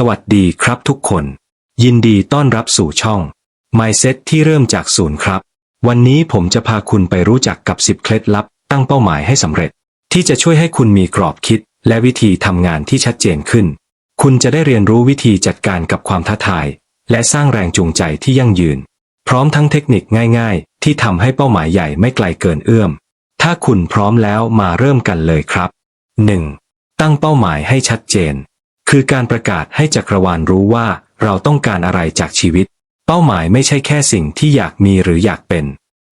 สวัสดีครับทุกคน ยินดีต้อนรับสู่ช่อง Mindset ที่เริ่มจากศูนย์ครับ วันนี้ผมจะพาคุณไปรู้จักกับ 10 เคล็ดลับ ตั้งเป้าหมายให้สำเร็จ ที่จะช่วยให้คุณมีกรอบคิด และวิธีทำงานที่ชัดเจนขึ้น คุณจะได้เรียนรู้วิธีจัดการกับความท้าทาย และสร้างแรงจูงใจที่ยั่งยืน พร้อมทั้งเทคนิคง่าย ๆ ที่ทำให้เป้าหมายใหญ่ไม่ไกลเกินเอื้อม ถ้าคุณพร้อมแล้วมาเริ่มกันเลยครับ 1. ตั้งเป้าหมายให้ชัดเจน คือการประกาศให้จักรวาลรู้ว่าเราต้องการอะไรจากชีวิต เป้าหมายไม่ใช่แค่สิ่งที่อยากมีหรืออยากเป็น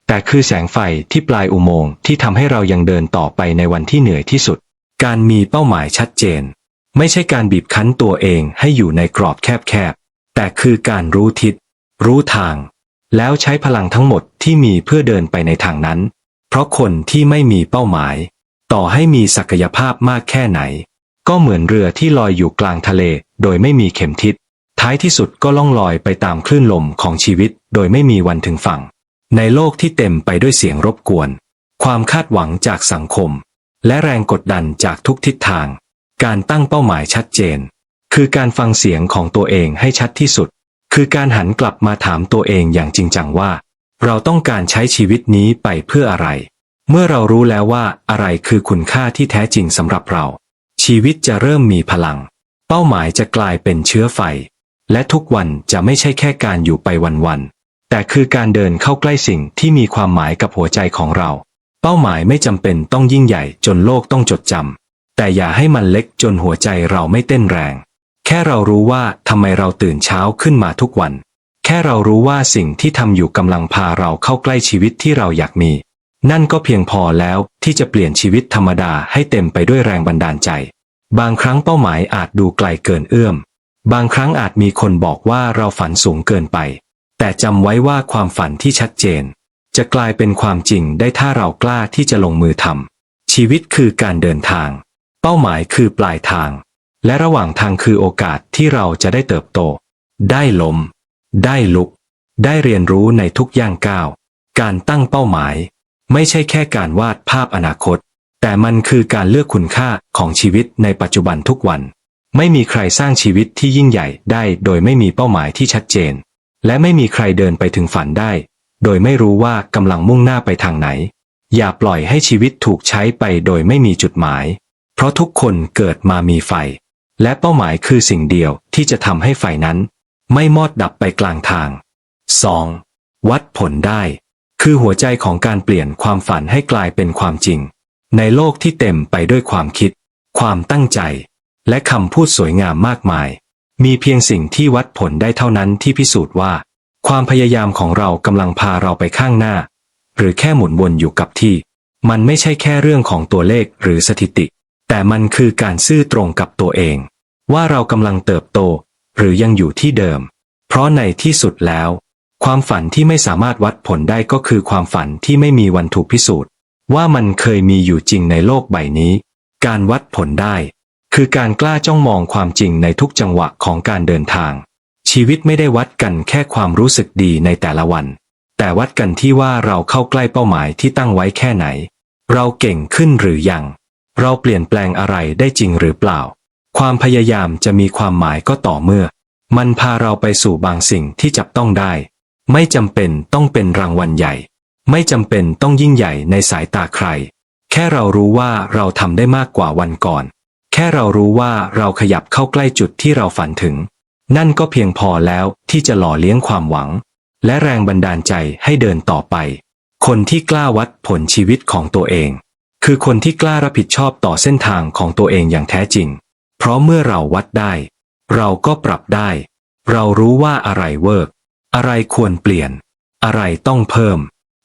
แต่คือแสงไฟที่ปลายอุโมงค์ที่ทำให้เรายังเดินต่อไปในวันที่เหนื่อยที่สุด การมีเป้าหมายชัดเจน ไม่ใช่การบีบคั้นตัวเองให้อยู่ในกรอบแคบๆ แต่คือการรู้ทิศ รู้ทาง แล้วใช้พลังทั้งหมดที่มีเพื่อเดินไปในทางนั้น เพราะคนที่ไม่มีเป้าหมาย ต่อให้มีศักยภาพมากแค่ไหน ก็เหมือนเรือที่ลอยอยู่กลางทะเล โดยไม่มีเข็มทิศ ท้ายที่สุดก็ล่องลอยไปตามคลื่นลมของชีวิต โดยไม่มีวันถึงฝั่ง ในโลกที่เต็มไปด้วยเสียงรบกวน ความคาดหวังจากสังคม และแรงกดดันจากทุกทิศทาง การตั้งเป้าหมายชัดเจน คือการฟังเสียงของตัวเองให้ชัดที่สุด คือการหันกลับมาถามตัวเองอย่างจริงจังว่า เราต้องการใช้ชีวิตนี้ไปเพื่ออะไร เมื่อเรารู้แล้วว่าอะไรคือคุณค่าที่แท้จริงสำหรับเรา ชีวิตจะเริ่มมีพลัง เป้าหมายจะกลายเป็นเชื้อไฟ และทุกวันจะไม่ใช่แค่การอยู่ไปวันๆแต่คือการเดินเข้าใกล้สิ่งที่มีความหมายกับหัวใจของเรา เป้าหมายไม่จำเป็นต้องยิ่งใหญ่จนโลกต้องจดจำแต่อย่าให้มันเล็กจนหัวใจเราไม่เต้นแรง แค่เรารู้ว่าทำไมเราตื่นเช้าขึ้นมาทุกวัน แค่เรารู้ว่าสิ่งที่ทำอยู่กำลังพาเราเข้าใกล้ชีวิตที่เราอยากมี นั่นก็เพียงพอแล้วที่จะเปลี่ยนชีวิตธรรมดาให้เต็มไปด้วยแรงบันดาลใจ บางครั้งเป้าหมายอาจดูไกลเกินเอื้อม บางครั้งอาจมีคนบอกว่าเราฝันสูงเกินไป แต่จำไว้ว่าความฝันที่ชัดเจน จะกลายเป็นความจริงได้ถ้าเรากล้าที่จะลงมือทำชีวิตคือการเดินทาง เป้าหมายคือปลายทาง และระหว่างทางคือโอกาสที่เราจะได้เติบโต ได้ล้มได้ลุก ได้เรียนรู้ในทุกย่างก้าว การตั้งเป้าหมาย ไม่ใช่แค่การวาดภาพอนาคต แต่มันคือการเลือกคุณค่าของชีวิตในปัจจุบันทุกวัน ไม่มีใครสร้างชีวิตที่ยิ่งใหญ่ได้ โดยไม่มีเป้าหมายที่ชัดเจน และไม่มีใครเดินไปถึงฝันได้ โดยไม่รู้ว่ากำลังมุ่งหน้าไปทางไหน อย่าปล่อยให้ชีวิตถูกใช้ไปโดยไม่มีจุดหมาย เพราะทุกคนเกิดมามีไฟ และเป้าหมายคือสิ่งเดียวที่จะทำให้ไฟนั้น ไม่มอดดับไปกลางทาง 2. วัดผลได้ คือหัวใจของการเปลี่ยนความฝันให้กลายเป็นความจริง ในโลกที่เต็มไปด้วยความคิด ความตั้งใจ และคำพูดสวยงามมากมาย มีเพียงสิ่งที่วัดผลได้เท่านั้นที่พิสูจน์ว่า ความพยายามของเรากำลังพาเราไปข้างหน้า หรือแค่หมุนวนอยู่กับที่ มันไม่ใช่แค่เรื่องของตัวเลขหรือสถิติ แต่มันคือการซื่อตรงกับตัวเอง ว่าเรากำลังเติบโต หรือยังอยู่ที่เดิม เพราะในที่สุดแล้ว ความฝันที่ไม่สามารถวัดผลได้ก็คือความฝันที่ไม่มีวันถูกพิสูจน์ ว่ามันเคยมีอยู่จริงในโลกใบนี้ การวัดผลได้ คือการกล้าจ้องมองความจริงในทุกจังหวะของการเดินทาง ชีวิตไม่ได้วัดกันแค่ความรู้สึกดีในแต่ละวัน แต่วัดกันที่ว่าเราเข้าใกล้เป้าหมายที่ตั้งไว้แค่ไหน เราเก่งขึ้นหรือยัง เราเปลี่ยนแปลงอะไรได้จริงหรือเปล่า ความพยายามจะมีความหมายก็ต่อเมื่อ มันพาเราไปสู่บางสิ่งที่จับต้องได้ ไม่จำเป็นต้องเป็นรางวัลใหญ่ ไม่จำเป็นต้องยิ่งใหญ่ในสายตาใคร แค่เรารู้ว่าเราทำได้มากกว่าวันก่อน แค่เรารู้ว่าเราขยับเข้าใกล้จุดที่เราฝันถึง นั่นก็เพียงพอแล้วที่จะหล่อเลี้ยงความหวัง และแรงบันดาลใจให้เดินต่อไป คนที่กล้าวัดผลชีวิตของตัวเอง คือคนที่กล้ารับผิดชอบต่อเส้นทางของตัวเองอย่างแท้จริง เพราะเมื่อเราวัดได้ เราก็ปรับได้ เรารู้ว่าอะไรเวิร์ก อะไรควรเปลี่ยน อะไรต้องเพิ่ม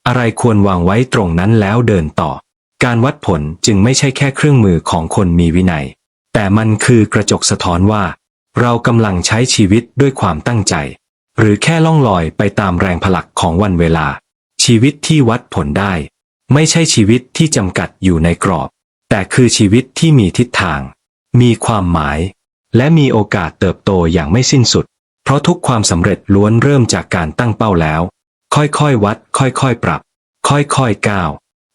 อะไรควรวางไว้ตรงนั้นแล้วเดินต่อ การวัดผลจึงไม่ใช่แค่เครื่องมือของคนมีวินัย แต่มันคือกระจกสะท้อนว่า เรากำลังใช้ชีวิตด้วยความตั้งใจ หรือแค่ล่องลอยไปตามแรงผลักของวันเวลา ชีวิตที่วัดผลได้ ไม่ใช่ชีวิตที่จำกัดอยู่ในกรอบ แต่คือชีวิตที่มีทิศทาง มีความหมาย และมีโอกาสเติบโตอย่างไม่สิ้นสุด ราะทุกความสำเร็จล้วนเริ่มจากการตั้งเป้าแล้ว ค่อยๆวัด ค่อยๆปรับ ค่อยๆก้าว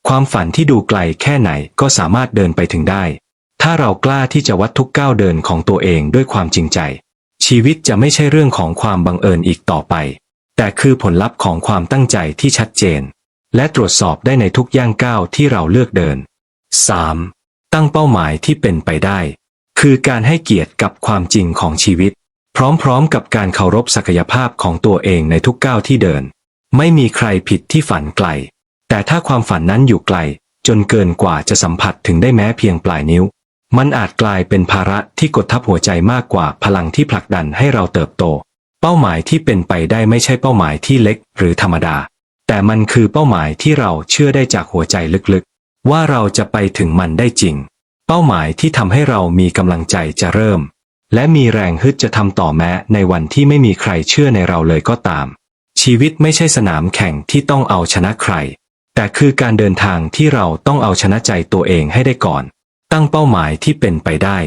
ความฝันที่ดูไกลแค่ไหนก็สามารถเดินไปถึงได้ ถ้าเรากล้าที่จะวัดทุกก้าวเดินของตัวเองด้วยความจริงใจ ชีวิตจะไม่ใช่เรื่องของความบังเอิญอีกต่อไป แต่คือผลลัพธ์ของความตั้งใจที่ชัดเจน และตรวจสอบได้ในทุกย่างก้าวที่เราเลือกเดิน 3. ตั้งเป้าหมายที่เป็นไปได้ คือการให้เกียรติกับความจริงของชีวิต พร้อมๆ กับการเคารพศักยภาพของตัวเองในทุกก้าวที่เดิน ไม่มีใครผิดที่ฝันไกล แต่ถ้าความฝันนั้นอยู่ไกล จนเกินกว่าจะสัมผัสถึงได้แม้เพียงปลายนิ้ว มันอาจกลายเป็นภาระที่กดทับหัวใจมากกว่าพลังที่ผลักดันให้เราเติบโต เป้าหมายที่เป็นไปได้ไม่ใช่เป้าหมายที่เล็กหรือธรรมดา แต่มันคือเป้าหมายที่เราเชื่อได้จากหัวใจลึกๆ ว่าเราจะไปถึงมันได้จริง เป้าหมายที่ทำให้เรามีกำลังใจจะเริ่ม และมีแรงฮึดจะทำต่อแม้ในวันที่ไม่มีใครเชื่อในเราเลยก็ตาม ชีวิตไม่ใช่สนามแข่งที่ต้องเอาชนะใคร แต่คือการเดินทางที่เราต้องเอาชนะใจตัวเองให้ได้ก่อน ตั้งเป้าหมายที่เป็นไปได้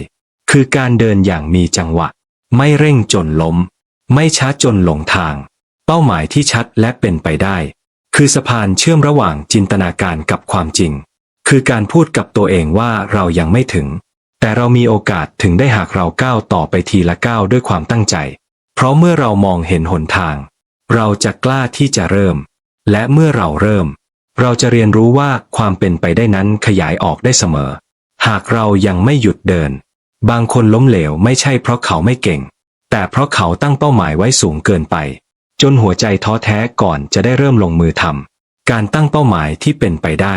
คือการเดินอย่างมีจังหวะ ไม่เร่งจนล้ม ไม่ช้าจนหลงทาง เป้าหมายที่ชัดและเป็นไปได้ คือสะพานเชื่อมระหว่างจินตนาการกับความจริง คือการพูดกับตัวเองว่าเรายังไม่ถึง แต่เรามีโอกาสถึงได้หากเราก้าวต่อไปทีละก้าวด้วยความตั้งใจ เพราะเมื่อเรามองเห็นหนทาง เราจะกล้าที่จะเริ่ม และเมื่อเราเริ่ม เราจะเรียนรู้ว่าความเป็นไปได้นั้นขยายออกได้เสมอ หากเรายังไม่หยุดเดิน บางคนล้มเหลวไม่ใช่เพราะเขาไม่เก่ง แต่เพราะเขาตั้งเป้าหมายไว้สูงเกินไป จนหัวใจท้อแท้ก่อนจะได้เริ่มลงมือทำการตั้งเป้าหมายที่เป็นไปได้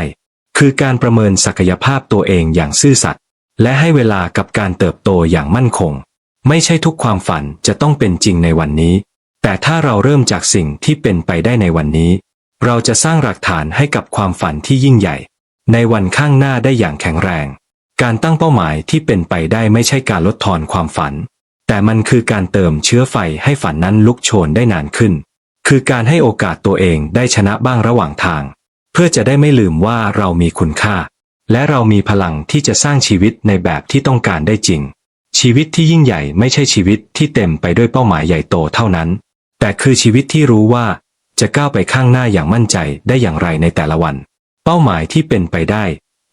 คือการประเมินศักยภาพตัวเองอย่างซื่อสัตย์ และให้เวลากับการเติบโตอย่างมั่นคง ไม่ใช่ทุกความฝันจะต้องเป็นจริงในวันนี้ แต่ถ้าเราเริ่มจากสิ่งที่เป็นไปได้ในวันนี้ เราจะสร้างหลักฐานให้กับความฝันที่ยิ่งใหญ่ ในวันข้างหน้าได้อย่างแข็งแรง การตั้งเป้าหมายที่เป็นไปได้ไม่ใช่การลดทอนความฝัน แต่มันคือการเติมเชื้อไฟให้ฝันนั้นลุกโชนได้นานขึ้น คือการให้โอกาสตัวเองได้ชนะบ้างระหว่างทาง เพื่อจะได้ไม่ลืมว่าเรามีคุณค่า และเรามีพลังที่จะสร้างชีวิตในแบบที่ต้องการได้จริง ชีวิตที่ยิ่งใหญ่ไม่ใช่ชีวิตที่เต็มไปด้วยเป้าหมายใหญ่โตเท่านั้น แต่คือชีวิตที่รู้ว่า จะก้าวไปข้างหน้าอย่างมั่นใจได้อย่างไรในแต่ละวัน เป้าหมายที่เป็นไปได้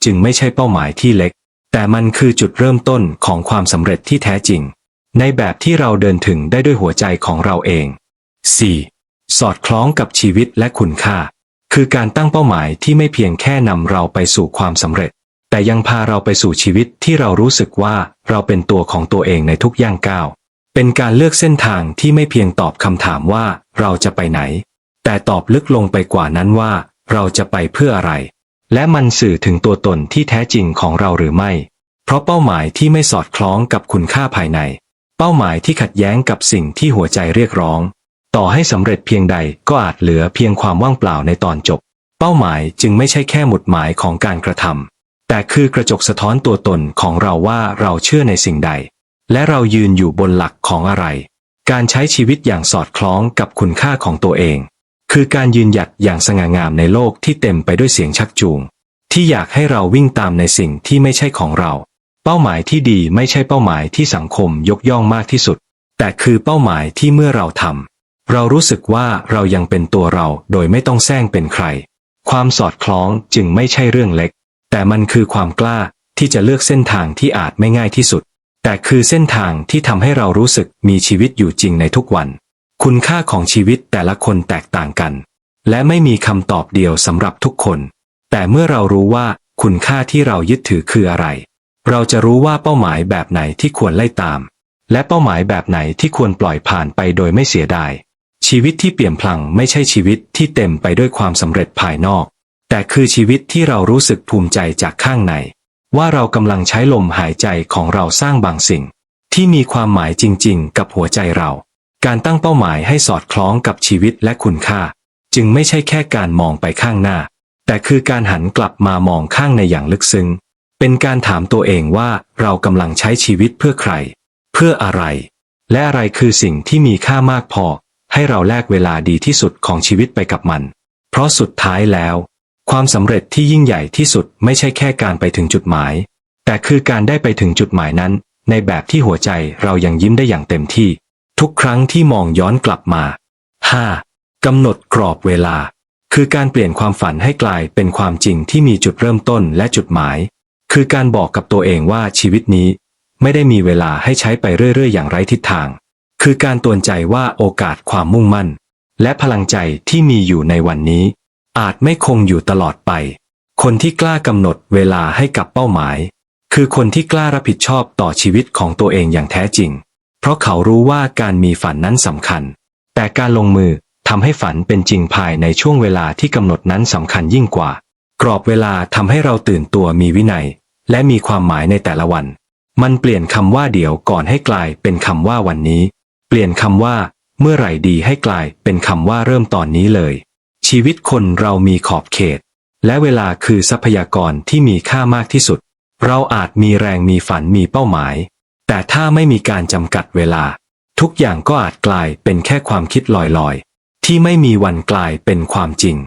จึงไม่ใช่เป้าหมายที่เล็ก แต่มันคือจุดเริ่มต้นของความสำเร็จที่แท้จริง ในแบบที่เราเดินถึงได้ด้วยหัวใจของเราเอง 4. สอดคล้องกับชีวิตและคุณค่า คือการตั้งเป้าหมายที่ไม่เพียงแค่นำเราไปสู่ความสำเร็จ แต่ยังพาเราไปสู่ชีวิตที่เรารู้สึกว่าเราเป็นตัวของตัวเองในทุกย่างก้าว เป็นการเลือกเส้นทางที่ไม่เพียงตอบคำถามว่าเราจะไปไหน แต่ตอบลึกลงไปกว่านั้นว่า เราจะไปเพื่ออะไร และมันสื่อถึงตัวตนที่แท้จริงของเราหรือไม่ เพราะเป้าหมายที่ไม่สอดคล้องกับคุณค่าภายใน เป้าหมายที่ขัดแย้งกับสิ่งที่หัวใจเรียกร้อง ต่อให้สำเร็จเพียงใดก็อาจเหลือเพียงความว่างเปล่าในตอนจบ เป้าหมายจึงไม่ใช่แค่หมุดหมายของการกระทำแต่คือกระจกสะท้อนตัวตนของเราว่าเราเชื่อในสิ่งใด และเรายืนอยู่บนหลักของอะไร การใช้ชีวิตอย่างสอดคล้องกับคุณค่าของตัวเอง คือการยืนหยัดอย่างสง่างามในโลกที่เต็มไปด้วยเสียงชักจูง ที่อยากให้เราวิ่งตามในสิ่งที่ไม่ใช่ของเรา เป้าหมายที่ดีไม่ใช่เป้าหมายที่สังคมยกย่องมากที่สุด แต่คือเป้าหมายที่เมื่อเราทำ เรารู้สึกว่าเรายังเป็นตัวเราโดยไม่ต้องแซงเป็นใคร ความสอดคล้องจึงไม่ใช่เรื่องเล็ก แต่มันคือความกล้าที่จะเลือกเส้นทางที่อาจไม่ง่ายที่สุด แต่คือเส้นทางที่ทำให้เรารู้สึกมีชีวิตอยู่จริงในทุกวัน คุณค่าของชีวิตแต่ละคนแตกต่างกัน และไม่มีคำตอบเดียวสำหรับทุกคน แต่เมื่อเรารู้ว่าคุณค่าที่เรายึดถือคืออะไร เราจะรู้ว่าเป้าหมายแบบไหนที่ควรไล่ตาม และเป้าหมายแบบไหนที่ควรปล่อยผ่านไปโดยไม่เสียดาย ชีวิตที่เปี่ยมพลังไม่ใช่ชีวิตที่เต็มไปด้วยความสำเร็จภายนอก แต่คือชีวิตที่เรารู้สึกภูมิใจจากข้างใน ว่าเรากำลังใช้ลมหายใจของเราสร้างบางสิ่ง ที่มีความหมายจริง ๆ กับหัวใจเรา การตั้งเป้าหมายให้สอดคล้องกับชีวิตและคุณค่า จึงไม่ใช่แค่การมองไปข้างหน้า แต่คือการหันกลับมามองข้างในอย่างลึกซึ้ง เป็นการถามตัวเองว่าเรากำลังใช้ชีวิตเพื่อใคร เพื่ออะไร และอะไรคือสิ่งที่มีค่ามากพอ ให้เราแลกเวลาดีที่สุดของชีวิตไปกับมัน เพราะสุดท้ายแล้ว ความสำเร็จที่ยิ่งใหญ่ที่สุดไม่ใช่แค่การไปถึงจุดหมาย แต่คือการได้ไปถึงจุดหมายนั้น ในแบบที่หัวใจเรายังยิ้มได้อย่างเต็มที่ ทุกครั้งที่มองย้อนกลับมา 5. กำหนดกรอบเวลา คือการเปลี่ยนความฝันให้กลายเป็นความจริงที่มีจุดเริ่มต้นและจุดหมาย คือการบอกกับตัวเองว่าชีวิตนี้ ไม่ได้มีเวลาให้ใช้ไปเรื่อย ๆ อย่างไร้ทิศทาง คือการตวนใจว่าโอกาสความมุ่งมั่น และพลังใจที่มีอยู่ในวันนี้ อาจไม่คงอยู่ตลอดไป คนที่กล้ากำหนดเวลาให้กับเป้าหมาย คือคนที่กล้ารับผิดชอบต่อชีวิตของตัวเองอย่างแท้จริง เพราะเขารู้ว่าการมีฝันนั้นสำคัญ แต่การลงมือทำให้ฝันเป็นจริงภายในช่วงเวลาที่กำหนดนั้นสำคัญยิ่งกว่า กรอบเวลาทำให้เราตื่นตัวมีวินัย และมีความหมายในแต่ละวัน มันเปลี่ยนคำว่าเดี๋ยวก่อนให้กลายเป็นคำว่าวันนี้ เปลี่ยนคำว่า เมื่อไหร่ดีให้กลายเป็นคำว่าเริ่มตอนนี้เลย ชีวิตคนเรามีขอบเขต และเวลาคือทรัพยากรที่มีค่ามากที่สุด เราอาจมีแรงมีฝันมีเป้าหมาย แต่ถ้าไม่มีการจำกัดเวลา ทุกอย่างก็อาจกลายเป็นแค่ความคิดลอยๆ ที่ไม่มีวันกลายเป็นความจริง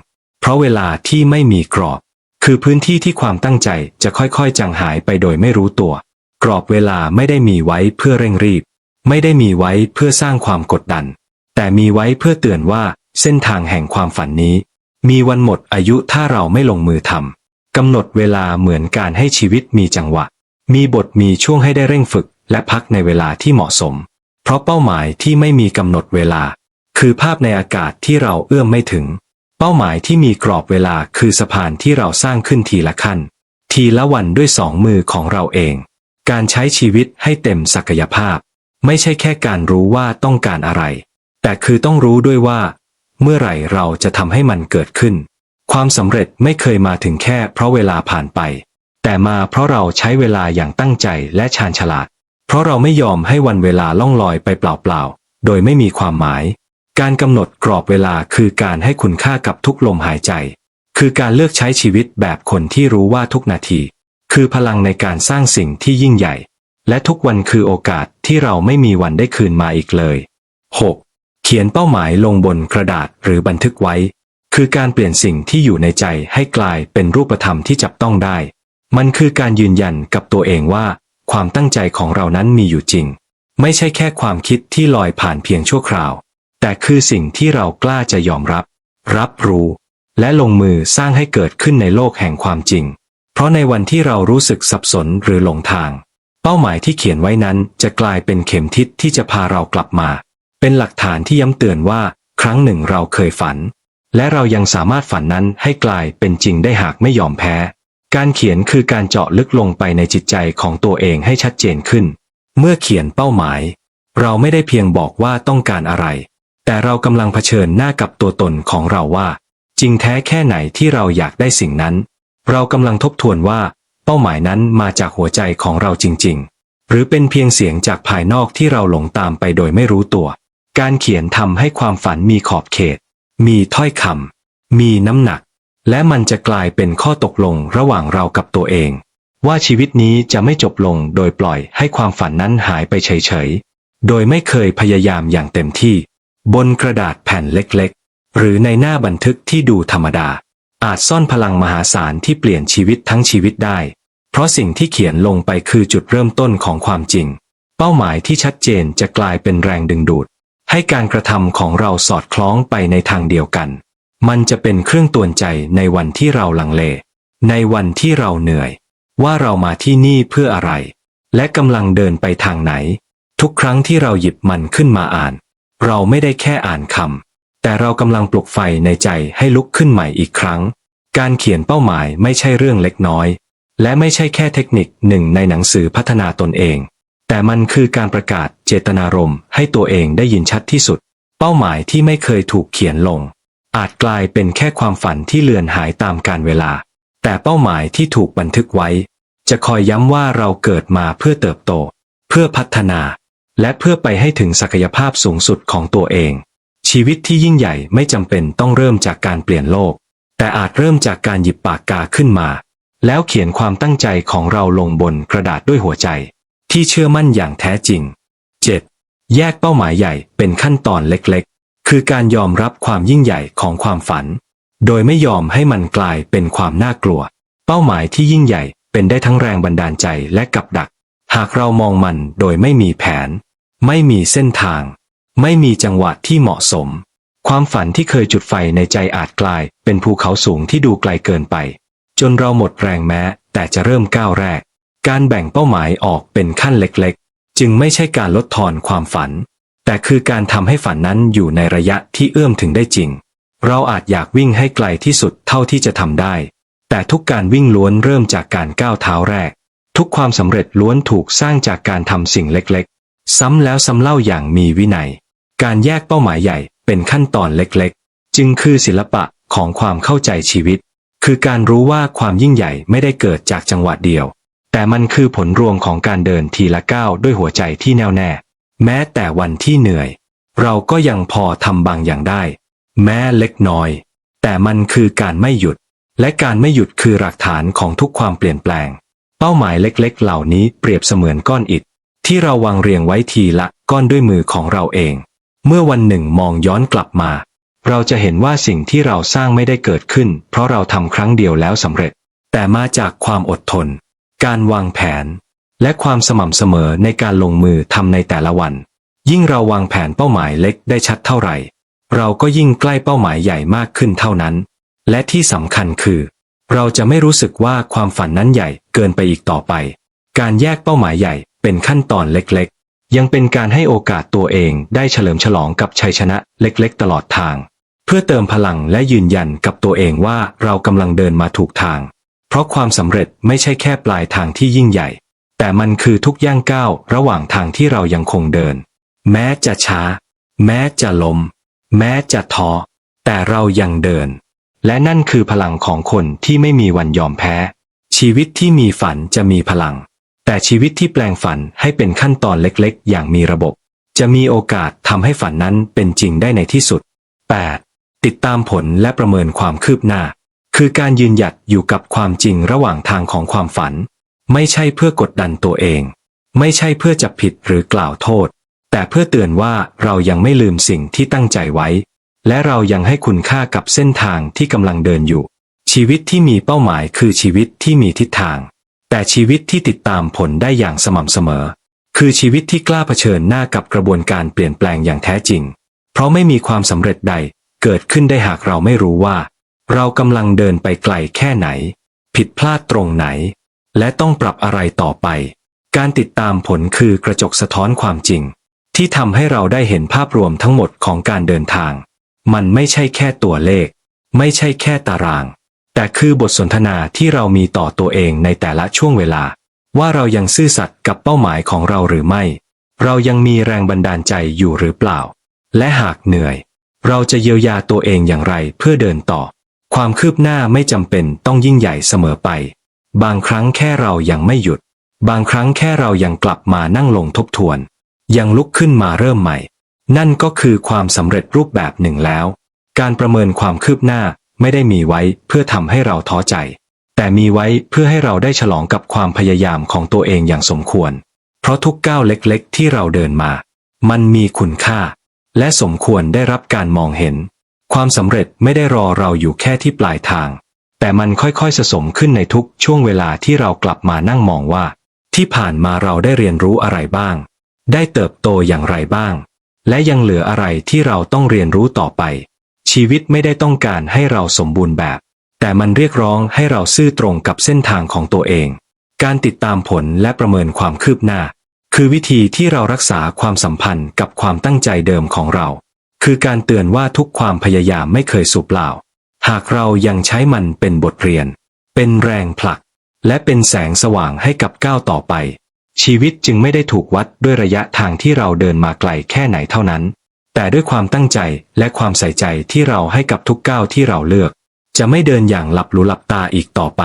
เพราะเวลาที่ไม่มีกรอบ คือพื้นที่ที่ความตั้งใจจะค่อยๆจางหายไปโดยไม่รู้ตัว กรอบเวลาไม่ได้มีไว้เพื่อเร่งรีบ ไม่ได้มีไว้เพื่อสร้างความกดดัน แต่มีไว้เพื่อเตือนว่าเส้นทางแห่งความฝันนี้ มีวันหมดอายุถ้าเราไม่ลงมือทำกำหนดเวลาเหมือนการให้ชีวิตมีจังหวะ มีบทมีช่วงให้ได้เร่งฝึก และพักในเวลาที่เหมาะสม เพราะเป้าหมายที่ไม่มีกำหนดเวลา คือภาพในอากาศที่เราเอื้อมไม่ถึง เป้าหมายที่มีกรอบเวลาคือสะพานที่เราสร้างขึ้นทีละขั้น ทีละวันด้วยสองมือของเราเอง การใช้ชีวิตให้เต็มศักยภาพ ไม่ใช่แค่การรู้ว่าต้องการอะไร แต่คือต้องรู้ด้วยว่า เมื่อไหร่เราจะทำให้มันเกิดขึ้น ความสำเร็จไม่เคยมาถึงแค่เพราะเวลาผ่านไป แต่มาเพราะเราใช้เวลาอย่างตั้งใจและชาญฉลาด เพราะเราไม่ยอมให้วันเวลาล่องลอยไปเปล่าๆ โดยไม่มีความหมาย การกำหนดกรอบเวลาคือการให้คุณค่ากับทุกลมหายใจ คือการเลือกใช้ชีวิตแบบคนที่รู้ว่าทุกนาที คือพลังในการสร้างสิ่งที่ยิ่งใหญ่ และทุกวันคือโอกาสที่เราไม่มีวันได้คืนมาอีกเลย 6. เขียนเป้าหมายลงบนกระดาษหรือบันทึกไว้ คือการเปลี่ยนสิ่งที่อยู่ในใจให้กลายเป็นรูปธรรมที่จับต้องได้ มันคือการยืนยันกับตัวเองว่า ความตั้งใจของเรานั้นมีอยู่จริง ไม่ใช่แค่ความคิดที่ลอยผ่านเพียงชั่วคราว แต่คือสิ่งที่เรากล้าจะยอมรับ รับรู้ และลงมือสร้างให้เกิดขึ้นในโลกแห่งความจริง เพราะในวันที่เรารู้สึกสับสนหรือหลงทาง เป้าหมายที่เขียนไว้นั้นจะกลายเป็นเข็มทิศที่จะพาเรากลับมา เป็นหลักฐานที่ย้ำเตือนว่า ครั้งหนึ่งเราเคยฝัน และเรายังสามารถฝันนั้นให้กลายเป็นจริงได้หากไม่ยอมแพ้ การเขียนคือการเจาะลึกลงไปในจิตใจของตัวเองให้ชัดเจนขึ้น เมื่อเขียนเป้าหมาย เราไม่ได้เพียงบอกว่าต้องการอะไร แต่เรากำลังเผชิญหน้ากับตัวตนของเราว่า จริงแท้แค่ไหนที่เราอยากได้สิ่งนั้น เรากำลังทบทวนว่า เป้าหมายนั้นมาจากหัวใจของเราจริง ๆ หรือเป็นเพียงเสียงจากภายนอกที่เราหลงตามไปโดยไม่รู้ตัว การเขียนทำให้ความฝันมีขอบเขต มีถ้อยคำมีน้ำหนัก และมันจะกลายเป็นข้อตกลงระหว่างเรากับตัวเอง ว่าชีวิตนี้จะไม่จบลงโดยปล่อยให้ความฝันนั้นหายไปเฉยๆ โดยไม่เคยพยายามอย่างเต็มที่ บนกระดาษแผ่นเล็กๆ หรือในหน้าบันทึกที่ดูธรรมดา อาจซ่อนพลังมหาศาลที่เปลี่ยนชีวิตทั้งชีวิตได้ เพราะสิ่งที่เขียนลงไปคือจุดเริ่มต้นของความจริง เป้าหมายที่ชัดเจนจะกลายเป็นแรงดึงดูด ให้การกระทำของเราสอดคล้องไปในทางเดียวกัน มันจะเป็นเครื่องตวนใจในวันที่เราลังเล ในวันที่เราเหนื่อย ว่าเรามาที่นี่เพื่ออะไร และกำลังเดินไปทางไหน ทุกครั้งที่เราหยิบมันขึ้นมาอ่าน เราไม่ได้แค่อ่านคำ แต่เรากำลังปลุกไฟในใจให้ลุกขึ้นใหม่อีกครั้ง การเขียนเป้าหมายไม่ใช่เรื่องเล็กน้อย และไม่ใช่แค่เทคนิคหนึ่งในหนังสือพัฒนาตนเอง แต่มันคือการประกาศเจตนารมณ์ให้ตัวเองได้ยินชัดที่สุด เป้าหมายที่ไม่เคยถูกเขียนลง อาจกลายเป็นแค่ความฝันที่เลือนหายตามกาลเวลา แต่เป้าหมายที่ถูกบันทึกไว้ จะคอยย้ำว่าเราเกิดมาเพื่อเติบโต เพื่อพัฒนา และเพื่อไปให้ถึงศักยภาพสูงสุดของตัวเอง ชีวิตที่ยิ่งใหญ่ไม่จำเป็นต้องเริ่มจากการเปลี่ยนโลก แต่อาจเริ่มจากการหยิบปากกาขึ้นมา แล้วเขียนความตั้งใจของเราลงบนกระดาษด้วยหัวใจ ที่เชื่อมั่นอย่างแท้จริง 7. แยกเป้าหมายใหญ่เป็นขั้นตอนเล็กๆ คือการยอมรับความยิ่งใหญ่ของความฝัน โดยไม่ยอมให้มันกลายเป็นความน่ากลัว เป้าหมายที่ยิ่งใหญ่เป็นได้ทั้งแรงบันดาลใจและกับดัก หากเรามองมันโดยไม่มีแผน ไม่มีเส้นทาง ไม่มีจังหวะที่เหมาะสม ความฝันที่เคยจุดไฟในใจอาจกลาย เป็นภูเขาสูงที่ดูไกลเกินไป จนเราหมดแรงแม้ แต่จะเริ่มก้าวแรก การแบ่งเป้าหมายออกเป็นขั้นเล็กๆ จึงไม่ใช่การลดทอนความฝัน แต่คือการทำให้ฝันนั้นอยู่ในระยะที่เอื้อมถึงได้จริง เราอาจอยากวิ่งให้ไกลที่สุดเท่าที่จะทำได้ แต่ทุกการวิ่งล้วนเริ่มจากการก้าวเท้าแรก ทุกความสำเร็จล้วนถูกสร้างจากการทำสิ่งเล็กๆ ซ้ำแล้วซ้ำเล่าอย่างมีวินัย การแยกเป้าหมายใหญ่เป็นขั้นตอนเล็กๆ จึงคือศิลปะของความเข้าใจชีวิต คือการรู้ว่าความยิ่งใหญ่ไม่ได้เกิดจากจังหวะเดียว แต่มันคือผลรวมของการเดินทีละก้าวด้วยหัวใจที่แน่วแน่ แม้แต่วันที่เหนื่อย เราก็ยังพอทำบางอย่างได้ แม้เล็กน้อย แต่มันคือการไม่หยุด และการไม่หยุดคือหลักฐานของทุกความเปลี่ยนแปลง เป้าหมายเล็กๆ เหล่านี้เปรียบเสมือนก้อนอิฐ ที่เราวางเรียงไว้ทีละก้อนด้วยมือของเราเอง เมื่อวันหนึ่งมองย้อนกลับมา เราจะเห็นว่าสิ่งที่เราสร้างไม่ได้เกิดขึ้น เพราะเราทำครั้งเดียวแล้วสำเร็จ แต่มาจากความอดทน การวางแผน และความสม่ำเสมอในการลงมือทำในแต่ละวัน ยิ่งเราวางแผนเป้าหมายเล็กได้ชัดเท่าไหร่ เราก็ยิ่งใกล้เป้าหมายใหญ่มากขึ้นเท่านั้น และที่สำคัญคือ เราจะไม่รู้สึกว่าความฝันนั้นใหญ่เกินไปอีกต่อไป การแยกเป้าหมายใหญ่ เป็นขั้นตอนเล็กๆ ยังเป็นการให้โอกาสตัวเองได้เฉลิมฉลองกับชัยชนะเล็กๆ ตลอดทาง เพื่อเติมพลังและยืนยันกับตัวเองว่าเรากำลังเดินมาถูกทาง เพราะความสำเร็จไม่ใช่แค่ปลายทางที่ยิ่งใหญ่ แต่มันคือทุกย่างก้าวระหว่างทางที่เรายังคงเดิน แม้จะช้า แม้จะล้มแม้จะท้อแต่เรายังเดิน และนั่นคือพลังของคนที่ไม่มีวันยอมแพ้ ชีวิตที่มีฝันจะมีพลัง แต่ชีวิตที่แปลงฝันให้เป็นขั้นตอนเล็กๆ อย่างมีระบบ จะมีโอกาสทำให้ฝันนั้นเป็นจริงได้ในที่สุด 8. ติดตามผลและประเมินความคืบหน้า คือการยืนหยัดอยู่กับความจริงระหว่างทางของความฝัน ไม่ใช่เพื่อกดดันตัวเอง ไม่ใช่เพื่อจับผิดหรือกล่าวโทษ แต่เพื่อเตือนว่าเรายังไม่ลืมสิ่งที่ตั้งใจไว้ และเรายังให้คุณค่ากับเส้นทางที่กำลังเดินอยู่ ชีวิตที่มีเป้าหมายคือชีวิตที่มีทิศทาง แต่ชีวิตที่ติดตามผลได้อย่างสม่ำเสมอ คือชีวิตที่กล้าเผชิญหน้ากับกระบวนการเปลี่ยนแปลงอย่างแท้จริง เพราะไม่มีความสำเร็จใดเกิดขึ้นได้หากเราไม่รู้ว่า เรากำลังเดินไปไกลแค่ไหน ผิดพลาดตรงไหน และต้องปรับอะไรต่อไป การติดตามผลคือกระจกสะท้อนความจริง ที่ทำให้เราได้เห็นภาพรวมทั้งหมดของการเดินทาง มันไม่ใช่แค่ตัวเลข ไม่ใช่แค่ตาราง แต่คือบทสนทนาที่เรามีต่อตัวเองในแต่ละช่วงเวลา ว่าเรายังซื่อสัตย์กับเป้าหมายของเราหรือไม่ เรายังมีแรงบันดาลใจอยู่หรือเปล่า และหากเหนื่อย เราจะเยียวยาตัวเองอย่างไรเพื่อเดินต่อ ความคืบหน้าไม่จำเป็นต้องยิ่งใหญ่เสมอไป บางครั้งแค่เรายังไม่หยุด บางครั้งแค่เรายังกลับมานั่งลงทบทวน ยังลุกขึ้นมาเริ่มใหม่ นั่นก็คือความสำเร็จรูปแบบหนึ่งแล้ว การประเมินความคืบหน้า ไม่ได้มีไว้เพื่อทำให้เราท้อใจ แต่มีไว้เพื่อให้เราได้ฉลองกับความพยายามของตัวเองอย่างสมควร เพราะทุกก้าวเล็กๆ ที่เราเดินมา มันมีคุณค่า และสมควรได้รับการมองเห็น ความสำเร็จไม่ได้รอเราอยู่แค่ที่ปลายทาง แต่มันค่อยๆสะสมขึ้นในทุกช่วงเวลาที่เรากลับมานั่งมองว่า ที่ผ่านมาเราได้เรียนรู้อะไรบ้าง ได้เติบโตอย่างไรบ้าง และยังเหลืออะไรที่เราต้องเรียนรู้ต่อไป ชีวิตไม่ได้ต้องการให้เราสมบูรณ์แบบ แต่มันเรียกร้องให้เราซื่อตรงกับเส้นทางของตัวเอง การติดตามผลและประเมินความคืบหน้า คือวิธีที่เรารักษาความสัมพันธ์กับความตั้งใจเดิมของเรา คือการเตือนว่าทุกความพยายามไม่เคยสูญเปล่า หากเรายังใช้มันเป็นบทเรียน เป็นแรงผลัก และเป็นแสงสว่างให้กับก้าวต่อไป ชีวิตจึงไม่ได้ถูกวัดด้วยระยะทางที่เราเดินมาไกลแค่ไหนเท่านั้น แต่ด้วยความตั้งใจและความใส่ใจที่เราให้กับทุกก้าวที่เราเลือก จะไม่เดินอย่างหลับหูหลับตาอีกต่อไป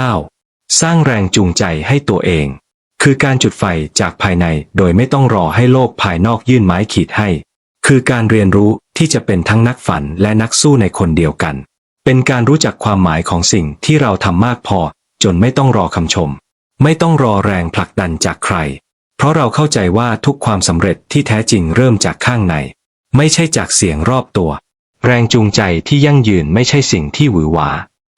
9. สร้างแรงจูงใจให้ตัวเอง คือการจุดไฟจากภายในโดยไม่ต้องรอให้โลกภายนอกยื่นไม้ขีดให้ คือการเรียนรู้ที่จะเป็นทั้งนักฝันและนักสู้ในคนเดียวกัน เป็นการรู้จักความหมายของสิ่งที่เราทำมากพอ จนไม่ต้องรอคำชม ไม่ต้องรอแรงผลักดันจากใคร เพราะเราเข้าใจว่าทุกความสำเร็จที่แท้จริงเริ่มจากข้างใน ไม่ใช่จากเสียงรอบตัว แรงจูงใจที่ยั่งยืนไม่ใช่สิ่งที่หวือหวา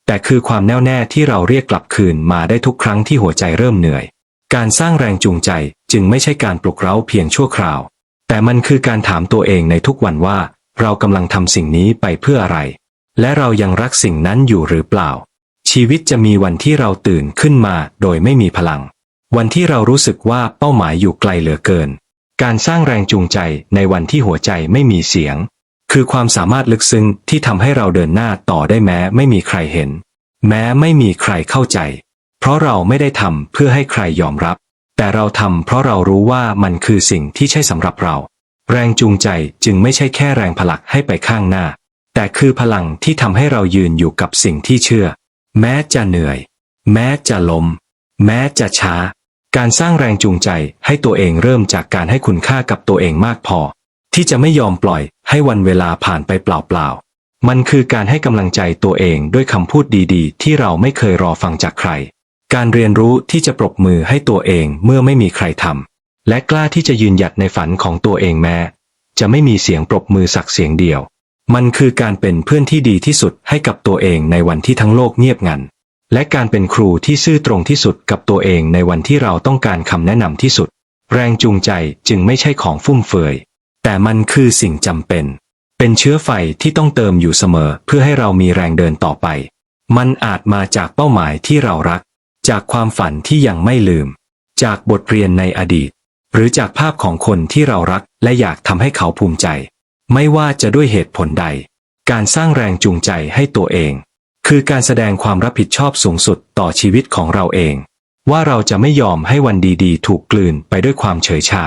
แต่คือความแน่วแน่ที่เราเรียกกลับคืนมาได้ทุกครั้งที่หัวใจเริ่มเหนื่อย การสร้างแรงจูงใจจึงไม่ใช่การปลุกเร้าเพียงชั่วคราว แต่มันคือการถามตัวเองในทุกวันว่า เรากำลังทำสิ่งนี้ไปเพื่ออะไร และเรายังรักสิ่งนั้นอยู่หรือเปล่า ชีวิตจะมีวันที่เราตื่นขึ้นมาโดยไม่มีพลัง วันที่เรารู้สึกว่าเป้าหมายอยู่ไกลเหลือเกิน การสร้างแรงจูงใจในวันที่หัวใจไม่มีเสียง คือความสามารถลึกซึ้งที่ทำให้เราเดินหน้าต่อได้แม้ไม่มีใครเห็น แม้ไม่มีใครเข้าใจ เพราะเราไม่ได้ทำเพื่อให้ใครยอมรับ แต่เราทำเพราะเรารู้ว่ามันคือสิ่งที่ใช่สำหรับเรา แรงจูงใจจึงไม่ใช่แค่แรงผลักให้ไปข้างหน้า แต่คือพลังที่ทำให้เรายืนอยู่กับสิ่งที่เชื่อ แม้จะเหนื่อย แม้จะล้ม แม้จะช้า การสร้างแรงจูงใจให้ตัวเองเริ่มจากการให้คุณค่ากับตัวเองมากพอ ที่จะไม่ยอมปล่อยให้วันเวลาผ่านไปเปล่าๆ มันคือการให้กำลังใจตัวเองด้วยคำพูดดีๆ ที่เราไม่เคยรอฟังจากใคร การเรียนรู้ที่จะปรบมือให้ตัวเองเมื่อไม่มีใครทำและกล้าที่จะยืนหยัดในฝันของตัวเองแม้ จะไม่มีเสียงปรบมือสักเสียงเดียว มันคือการเป็นเพื่อนที่ดีที่สุดให้กับตัวเองในวันที่ทั้งโลกเงียบงัน และการเป็นครูที่ซื่อตรงที่สุดกับตัวเองในวันที่เราต้องการคำแนะนำที่สุด แรงจูงใจจึงไม่ใช่ของฟุ่มเฟือย แต่มันคือสิ่งจำเป็น เป็นเชื้อไฟที่ต้องเติมอยู่เสมอเพื่อให้เรามีแรงเดินต่อไป มันอาจมาจากเป้าหมายที่เรารัก จากความฝันที่ยังไม่ลืม จากบทเรียนในอดีต หรือจากภาพของคนที่เรารักและอยากทำให้เขาภูมิใจ ไม่ว่าจะด้วยเหตุผลใด การสร้างแรงจูงใจให้ตัวเอง คือการแสดงความรับผิดชอบสูงสุดต่อชีวิตของเราเอง ว่าเราจะไม่ยอมให้วันดีๆ ถูกกลืนไปด้วยความเฉยชา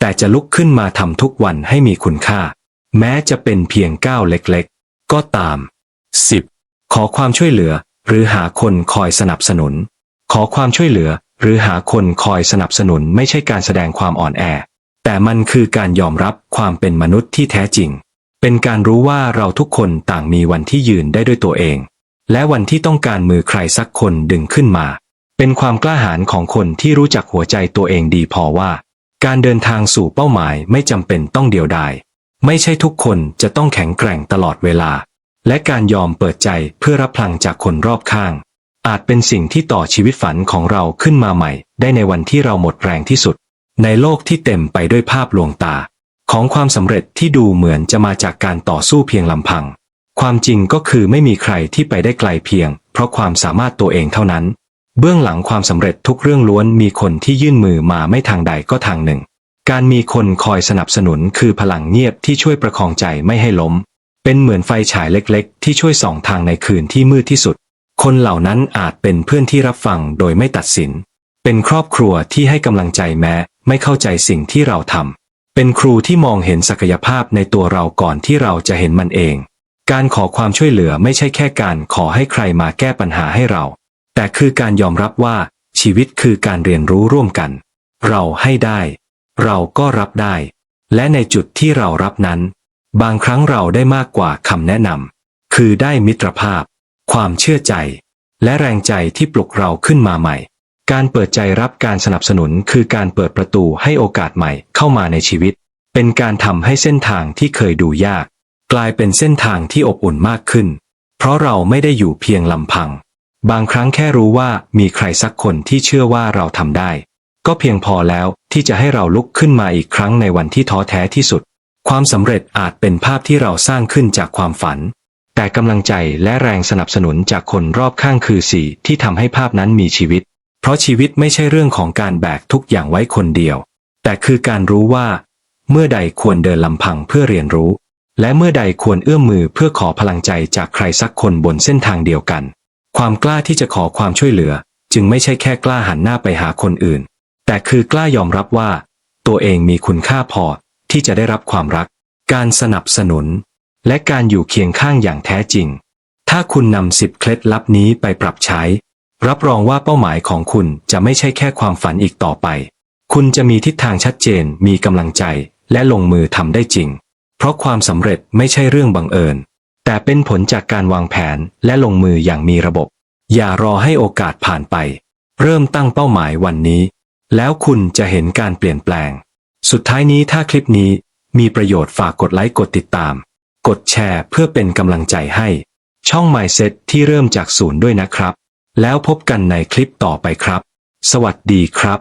แต่จะลุกขึ้นมาทำทุกวันให้มีคุณค่า แม้จะเป็นเพียงก้าวเล็กๆ ก็ตาม 10. ขอความช่วยเหลือ หรือหาคนคอยสนับสนุน ขอความช่วยเหลือ หรือหาคนคอยสนับสนุนไม่ใช่การแสดงความอ่อนแอ แต่มันคือการยอมรับความเป็นมนุษย์ที่แท้จริง เป็นการรู้ว่าเราทุกคนต่างมีวันที่ยืนได้ด้วยตัวเอง และวันที่ต้องการมือใครสักคนดึงขึ้นมา เป็นความกล้าหาญของคนที่รู้จักหัวใจตัวเองดีพอว่า การเดินทางสู่เป้าหมายไม่จำเป็นต้องเดียวดายไม่ใช่ทุกคนจะต้องแข็งแกร่งตลอดเวลา และการยอมเปิดใจเพื่อรับพลังจากคนรอบข้าง อาจเป็นสิ่งที่ต่อชีวิตฝันของเราขึ้นมาใหม่ ได้ในวันที่เราหมดแรงที่สุด ในโลกที่เต็มไปด้วยภาพลวงตา ของความสำเร็จที่ดูเหมือนจะมาจากการต่อสู้เพียงลำพัง ความจริงก็คือไม่มีใครที่ไปได้ไกลเพียง เพราะความสามารถตัวเองเท่านั้น เบื้องหลังความสำเร็จทุกเรื่องล้วนมีคนที่ยื่นมือมาไม่ทางใดก็ทางหนึ่ง การมีคนคอยสนับสนุนคือพลังเงียบที่ช่วยประคองใจไม่ให้ล้ม เป็นเหมือนไฟฉายเล็กๆ ที่ช่วยส่องทางในคืนที่มืดที่สุด คนเหล่านั้นอาจเป็นเพื่อนที่รับฟังโดยไม่ตัดสิน เป็นครอบครัวที่ให้กำลังใจแม้ ไม่เข้าใจสิ่งที่เราทำเป็นครูที่มองเห็นศักยภาพในตัวเราก่อนที่เราจะเห็นมันเอง การขอความช่วยเหลือไม่ใช่แค่การขอให้ใครมาแก้ปัญหาให้เรา แต่คือการยอมรับว่าชีวิตคือการเรียนรู้ร่วมกัน เราให้ได้ เราก็รับได้ และในจุดที่เรารับนั้น บางครั้งเราได้มากกว่าคำแนะนำคือได้มิตรภาพ ความเชื่อใจ และแรงใจที่ปลุกเราขึ้นมาใหม่ การเปิดใจรับการสนับสนุนคือการเปิดประตูให้โอกาสใหม่เข้ามาในชีวิต เป็นการทำให้เส้นทางที่เคยดูยาก กลายเป็นเส้นทางที่อบอุ่นมากขึ้น เพราะเราไม่ได้อยู่เพียงลำพัง บางครั้งแค่รู้ว่ามีใครสักคนที่เชื่อว่าเราทำได้ ก็เพียงพอแล้วที่จะให้เราลุกขึ้นมาอีกครั้งในวันที่ท้อแท้ที่สุด ความสำเร็จอาจเป็นภาพที่เราสร้างขึ้นจากความฝัน แต่กำลังใจและแรงสนับสนุนจากคนรอบข้างคือสิ่ที่ทำให้ภาพนั้นมีชีวิต เพราะชีวิตไม่ใช่เรื่องของการแบกทุกอย่างไว้คนเดียว แต่คือการรู้ว่า เมื่อใดควรเดินลำพังเพื่อเรียนรู้ และเมื่อใดควรเอื้อมมือเพื่อขอพลังใจจากใครสักคนบนเส้นทางเดียวกัน ความกล้าที่จะขอความช่วยเหลือ จึงไม่ใช่แค่กล้าหันหน้าไปหาคนอื่น แต่คือกล้ายอมรับว่า ตัวเองมีคุณค่าพอที่จะได้รับความรัก การสนับสนุน และการอยู่เคียงข้างอย่างแท้จริง ถ้าคุณนำสิบเคล็ดลับนี้ไปปรับใช้ รับรองว่าเป้าหมายของคุณจะไม่ใช่แค่ความฝันอีกต่อไป คุณจะมีทิศทางชัดเจนมีกำลังใจและลงมือทำได้จริง เพราะความสำเร็จไม่ใช่เรื่องบังเอิญ แต่เป็นผลจากการวางแผนและลงมืออย่างมีระบบ อย่ารอให้โอกาสผ่านไป เริ่มตั้งเป้าหมายวันนี้ แล้วคุณจะเห็นการเปลี่ยนแปลง สุดท้ายนี้ถ้าคลิปนี้มีประโยชน์ฝากกดไลค์กดติดตาม กดแชร์เพื่อเป็นกำลังใจให้ ช่อง Mindset ที่เริ่มจากศูนย์ด้วยนะครับ แล้วพบกันในคลิปต่อไปครับ สวัสดีครับ